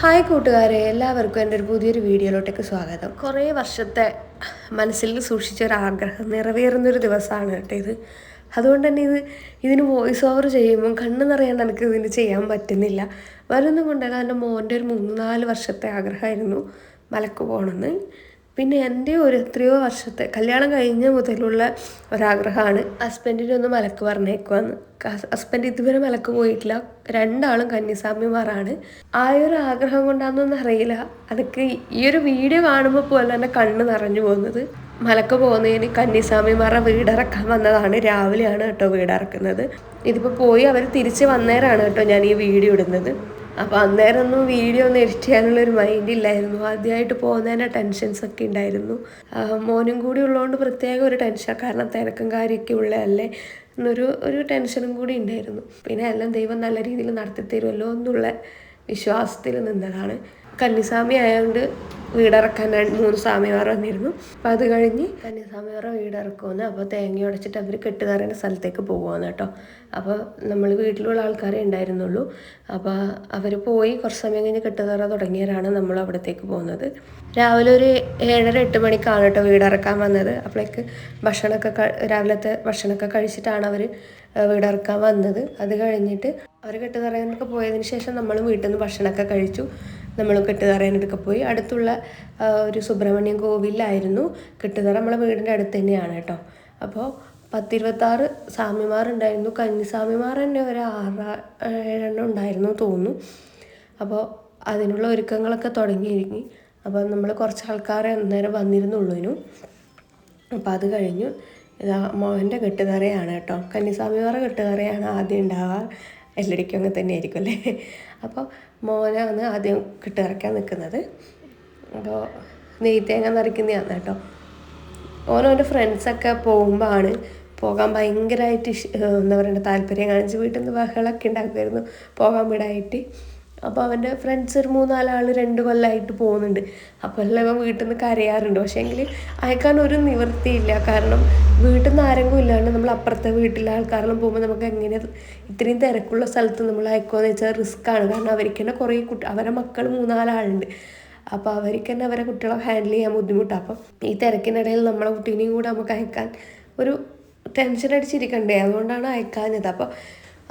Hi കൂട്ടുകാരെ എല്ലാവർക്കും എന്റെ ഒരു പുതിയൊരു വീഡിയോയിലോട്ടേക്ക് സ്വാഗതം. കുറേ വർഷത്തെ മനസ്സിൽ സൂക്ഷിച്ച ഒരു ആഗ്രഹം നിറവേറുന്നൊരു ദിവസമാണ് കേട്ടോ ഇത്. അതുകൊണ്ട് തന്നെ ഇത് ഇതിന് വോയിസ് ഓവർ ചെയ്യുമ്പം കണ്ണ് നിറയാണ്ട് എനിക്ക് ഇതിന് ചെയ്യാൻ പറ്റുന്നില്ല. വേറൊന്നും കൊണ്ടല്ല എന്റെ മോന്റെ ഒരു മൂന്ന് നാല് വർഷത്തെ ആഗ്രഹമായിരുന്നു മലക്ക് പോകണമെന്ന്. പിന്നെ എന്റെ ഒരു എത്രയോ വർഷത്തെ കല്യാണം കഴിഞ്ഞ മുതലുള്ള ഒരാഗ്രഹമാണ് ഹസ്ബൻഡിനെ ഒന്ന് മലക്ക് പറഞ്ഞേക്കുവാന്ന്. ഹസ്ബൻഡ് ഇതുവരെ മലക്ക് പോയിട്ടില്ല. രണ്ടാളും കന്യാസ്വാമിമാരാണ് ആ ഒരു ആഗ്രഹം കൊണ്ടാണെന്നൊന്നും അറിയില്ല. അതൊക്കെ ഈ ഒരു വീഡിയോ കാണുമ്പോൾ പോലെ തന്നെ കണ്ണ് നിറഞ്ഞു പോകുന്നത്. മലക്ക് പോകുന്നതിന് കന്യാസ്വാമിമാരുടെ വീടിറക്കാൻ വന്നതാണ്. രാവിലെയാണ് കേട്ടോ വീടിറക്കുന്നത്. ഇതിപ്പോൾ പോയി അവർ തിരിച്ച് വന്നേരാണ് കേട്ടോ ഞാൻ ഈ വീഡിയോ ഇടുന്നത്. അപ്പോൾ അന്നേരം ഒന്നും വീഡിയോ ഒന്നും എഡിറ്റ് ചെയ്യാനുള്ളൊരു മൈൻഡ് ഇല്ലായിരുന്നു. ആദ്യമായിട്ട് പോകുന്നതിന് ടെൻഷൻസ് ഒക്കെ ഉണ്ടായിരുന്നു മോനും കൂടി ഉള്ളതുകൊണ്ട് പ്രത്യേക ഒരു ടെൻഷൻ കാരണം തിരക്കും കാര്യമൊക്കെ ഉള്ളതല്ലേ? എന്നൊരു ഒരു ടെൻഷനും കൂടി ഉണ്ടായിരുന്നു പിന്നെ എല്ലാം ദൈവം നല്ല രീതിയിൽ നടത്തി തരുമല്ലോ എന്നുള്ള വിശ്വാസത്തിൽ നിന്നതാണ്. കന്നിസ്വാമി ആയതുകൊണ്ട് വീടിറക്കാൻ രണ്ട് മൂന്ന് സ്വാമിമാർ വന്നിരുന്നു. അപ്പോൾ അത് കഴിഞ്ഞ് കന്നിസ്വാമിമാരെ വീടിറക്കുമെന്ന് അപ്പോൾ തേങ്ങ ഉടച്ചിട്ട് അവർ കെട്ടുകാരന്റെ സ്ഥലത്തേക്ക് പോകുമെന്ന് കേട്ടോ. അപ്പോൾ നമ്മൾ വീട്ടിലുള്ള ആൾക്കാരെ ഉണ്ടായിരുന്നുള്ളൂ. അപ്പോൾ അവർ പോയി കുറച്ച് സമയം കഴിഞ്ഞ് കെട്ടുകാറ തുടങ്ങിയവരാണ് നമ്മൾ അവിടത്തേക്ക് പോകുന്നത്. രാവിലെ ഒരു ഏഴര എട്ട് മണിക്കാണ് കേട്ടോ വീടിറക്കാൻ വന്നത്. അപ്പോഴേക്ക് ഭക്ഷണമൊക്കെ രാവിലത്തെ ഭക്ഷണമൊക്കെ കഴിച്ചിട്ടാണ് അവർ വീടിറക്കാൻ വന്നത്. അത് കഴിഞ്ഞിട്ട് അവർ കെട്ടുതറയാനൊക്കെ പോയതിന് ശേഷം നമ്മൾ വീട്ടിൽ നിന്ന് ഭക്ഷണമൊക്കെ കഴിച്ചു. നമ്മൾ കെട്ടുതറയാനൊക്കെ പോയി. അടുത്തുള്ള ഒരു സുബ്രഹ്മണ്യം കോവിലായിരുന്നു. കെട്ടുതറ നമ്മളെ വീടിന്റെ അടുത്ത് തന്നെയാണ് കേട്ടോ. അപ്പോൾ പത്തിരുപത്താറ് സ്വാമിമാരുണ്ടായിരുന്നു. കന്നിസ്വാമിമാർ തന്നെ ഒരു ആറ് ഏഴെണ്ണം ഉണ്ടായിരുന്നു തോന്നുന്നു. അപ്പോൾ അതിനുള്ള ഒരുക്കങ്ങളൊക്കെ തുടങ്ങിയിരിക്കും അപ്പോൾ നമ്മൾ കുറച്ച് ആൾക്കാരെ അന്നേരം വന്നിരുന്നുള്ളൂനു അപ്പോൾ അത് കഴിഞ്ഞു. ഇതാ മോഹന്റെ കെട്ടുതറയാണ് കേട്ടോ. കന്നിസ്വാമിമാരുടെ കെട്ടുതറയാണ് ആദ്യം ഉണ്ടാവുക. എല്ലായിടയ്ക്കും അങ്ങനെ തന്നെ ആയിരിക്കും അല്ലേ? അപ്പോൾ മോനാണ് ആദ്യം കിട്ടിറക്കാൻ നിൽക്കുന്നത്. അപ്പോൾ നെയ്ത്തേങ്ങ നിറയ്ക്കുന്നതാണ് കേട്ടോ. ഓനോന്റെ ഫ്രണ്ട്സൊക്കെ പോകുമ്പോഴാണ് പോകാൻ ഭയങ്കരമായിട്ട് എന്താ പറയുക താല്പര്യം കാണിച്ച് വീട്ടിൽ നിന്ന് ബഹളമൊക്കെ ഉണ്ടാക്കുമായിരുന്നു. പോകാൻ വിടായിട്ട്. അപ്പോൾ അവന്റെ ഫ്രണ്ട്സ് ഒരു മൂന്നാലാൾ രണ്ട് കൊല്ലമായിട്ട് പോകുന്നുണ്ട്. അപ്പോൾ എല്ലാം ഇവൻ വീട്ടിൽ നിന്ന് കരയാറുണ്ട്. പക്ഷേ എങ്കിൽ അയക്കാൻ ഒരു നിവൃത്തിയില്ല. കാരണം വീട്ടിൽ നിന്ന് ആരെങ്കിലും ഇല്ലാണ്ട് നമ്മൾ അപ്പുറത്തെ വീട്ടിലെ ആൾക്കാരെല്ലാം പോകുമ്പോൾ നമുക്ക് എങ്ങനെ ഇത്രയും തിരക്കുള്ള സ്ഥലത്ത് നമ്മൾ അയക്കുമെന്ന് വെച്ചാൽ റിസ്ക് ആണ്. കാരണം അവർക്ക് തന്നെ കുറേ കുട്ടി അവരെ മക്കൾ മൂന്നാലാളുണ്ട്. അപ്പോൾ അവർക്ക് തന്നെ അവരെ കുട്ടികളെ ഹാൻഡിൽ ചെയ്യാൻ ബുദ്ധിമുട്ടാണ് അപ്പം ഈ തിരക്കിനിടയിൽ നമ്മളെ കുട്ടീനെയും കൂടെ നമുക്ക് അയക്കാൻ ഒരു ടെൻഷൻ അടിച്ചിരിക്കണ്ടേ? അതുകൊണ്ടാണ് അയക്കാഞ്ഞത്. അപ്പോൾ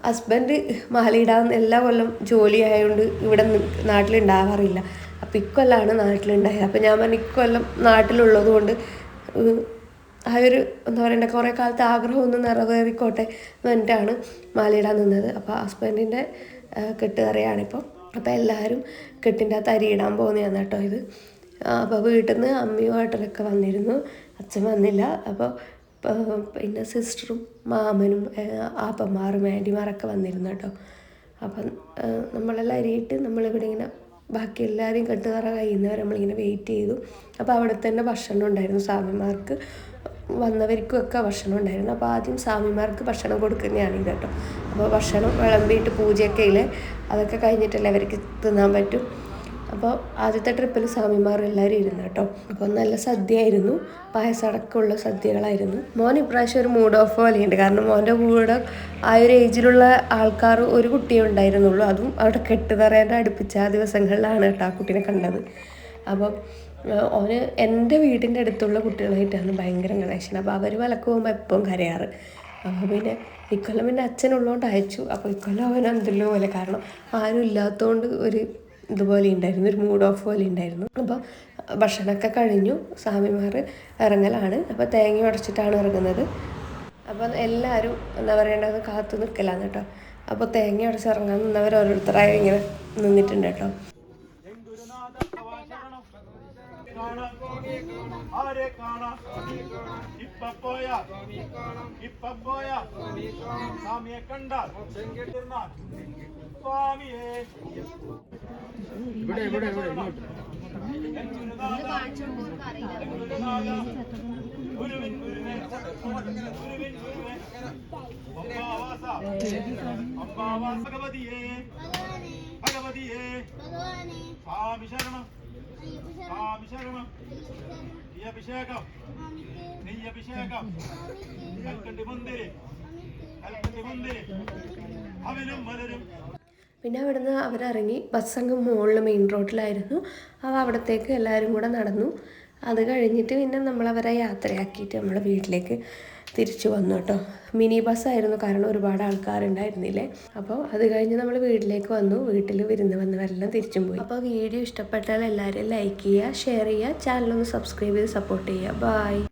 ഹസ്ബൻഡ് മാലയിടാൻ എല്ലാ കൊല്ലം ജോലി ആയതുകൊണ്ട് ഇവിടെ നാട്ടിലുണ്ടാവാറില്ല. അപ്പോൾ ഇക്കൊല്ലാണ് നാട്ടിലുണ്ടായത്. അപ്പോൾ ഞാൻ പറഞ്ഞു ഇക്കൊല്ലം നാട്ടിലുള്ളത് കൊണ്ട് ആ ഒരു എന്താ പറയണ്ട കുറേ കാലത്തെ ആഗ്രഹം ഒന്ന് നിറവേറിക്കോട്ടെ എന്ന് പറഞ്ഞിട്ടാണ് മാലയിടാൻ നിന്നത്. അപ്പോൾ ഹസ്ബൻഡിന്റെ കെട്ടുകറിയാണിപ്പോൾ അപ്പോൾ എല്ലാവരും കെട്ടിന്റെ അകത്ത് അരിയിടാൻ പോകുന്നതാണ് കേട്ടോ ഇത്. അപ്പോൾ വീട്ടിൽ നിന്ന് അമ്മയും വന്നിരുന്നു. അച്ഛൻ വന്നില്ല. അപ്പോൾ പിന്നെ സിസ്റ്ററും മാമനും ആപ്പന്മാരും ആന്റിമാരൊക്കെ വന്നിരുന്നു കേട്ടോ. അപ്പം ഏഹ്, നമ്മളെല്ലാം അരിയിട്ട് നമ്മളിവിടെ ഇങ്ങനെ ബാക്കി എല്ലാവരെയും കെട്ടുതറ കഴിയുന്നവരെ നമ്മളിങ്ങനെ വെയിറ്റ് ചെയ്തു. അപ്പോൾ അവിടെ തന്നെ ഭക്ഷണം ഉണ്ടായിരുന്നു. സ്വാമിമാർക്ക് വന്നവർക്കും ഒക്കെ ഭക്ഷണം ഉണ്ടായിരുന്നു. അപ്പോൾ ആദ്യം സ്വാമിമാർക്ക് ഭക്ഷണം കൊടുക്കുന്നതാണ് കേട്ടോ. അപ്പോൾ ഭക്ഷണം വിളമ്പിയിട്ട് പൂജയൊക്കെ അതൊക്കെ കഴിഞ്ഞിട്ടല്ലേ അവർക്ക് തിന്നാൻ പറ്റും. അപ്പോൾ ആദ്യത്തെ ട്രിപ്പിൽ സ്വാമിമാർ എല്ലാവരും ഇരുന്നു കേട്ടോ. അപ്പോൾ നല്ല സദ്യയായിരുന്നു. പായസടക്കമുള്ള സദ്യകളായിരുന്നു. മോൻ ഇപ്രാവശ്യം ഒരു മൂഡ് ഓഫ് പോലെയുണ്ട്. കാരണം മോന്റെ കൂടെ ആ ഒരു ഏജിലുള്ള ആൾക്കാർ ഒരു കുട്ടിയേ ഉണ്ടായിരുന്നുള്ളൂ. അതും അവിടെ കെട്ടുതറേന്റെ അടുപ്പിച്ച ആ ദിവസങ്ങളിലാണ് കേട്ടോ ആ കുട്ടീനെ കണ്ടത്. അപ്പം ഏഹ് ഓന് എന്റെ വീടിന്റെ അടുത്തുള്ള കുട്ടികളായിട്ടാണ് ഭയങ്കര കണക്ഷൻ അപ്പോൾ അവർ വിലക്ക് പോകുമ്പോൾ എപ്പോഴും കരയാറ്. അപ്പോൾ പിന്നെ ഇക്കൊല്ലം പിന്നെ അച്ഛനുള്ളതുകൊണ്ട് അയച്ചു. അപ്പോൾ ഇക്കൊല്ലം അവൻ എന്തെല്ലോ പോലെ കാരണം ആരും ഇല്ലാത്തതുകൊണ്ട് ഒരു ഇതുപോലെ ഉണ്ടായിരുന്നു ഒരു മൂഡ് ഓഫ് പോലെ ഉണ്ടായിരുന്നു. അപ്പോൾ ഭക്ഷണമൊക്കെ കഴിഞ്ഞു സ്വാമിമാർ ഇറങ്ങലാണ്. അപ്പോൾ തേങ്ങ ഉടച്ചിട്ടാണ് ഇറങ്ങുന്നത്. അപ്പം എല്ലാവരും എന്താ പറയേണ്ടത് കാത്തു നിൽക്കലാണ് കേട്ടോ. അപ്പോൾ തേങ്ങ ഉടച്ച് ഇറങ്ങാൻ നിന്നവർ ഓരോരുത്തരായി ഇങ്ങനെ നിന്നിട്ടുണ്ട് കേട്ടോ. ആരെ കാണാം. ഇപ്പ പോയ ഇപ്പ പോയ സ്വാമിയെ കണ്ടാൽ ചെങ്കിട്ടിരുന്നാൽ സ്വാമിയെ ഇവിടെ ഇവിടെ ഇവിടെ ഇങ്ങോട്ട് ഗുരുവിൻ ഗുരുവേ ഗുരുവിൻ ഗുരുവേ അമ്പാവാസ അമ്പാവാസ ഭഗവതിയെ ഭഗവതിയെ സ്വാമി ശരണം സ്വാമി ശരണം ഈ അഭിഷേകം നെയ്യ് കൽക്കണ്ടി മുന്തിരി. അവനും മലരും പിന്നെ അവരിറങ്ങി ബസ് അങ്ങ് മുകളിൽ മെയിൻ റോഡിലായിരുന്നു അവ അവിടത്തേക്ക് എല്ലാവരും കൂടെ നടന്നു. അത് കഴിഞ്ഞിട്ട് പിന്നെ നമ്മൾ അവരെ യാത്രയാക്കിയിട്ട് നമ്മൾ വീട്ടിലേക്ക് തിരിച്ചു വന്നു കേട്ടോ. മിനി ബസ്സായിരുന്നു കാരണം ഒരുപാട് ആൾക്കാരുണ്ടായിരുന്നില്ലേ? അപ്പോൾ അത് കഴിഞ്ഞ് നമ്മൾ വീട്ടിലേക്ക് വന്നു. വീട്ടിൽ വിരുന്ന് വന്നവരെല്ലാം തിരിച്ചും പോയി. അപ്പോൾ വീഡിയോ ഇഷ്ടപ്പെട്ടാൽ എല്ലാവരും ലൈക്ക് ചെയ്യുക ഷെയർ ചെയ്യുക. ചാനലൊന്ന് സബ്സ്ക്രൈബ് ചെയ്ത് സപ്പോർട്ട് ചെയ്യുക. ബൈ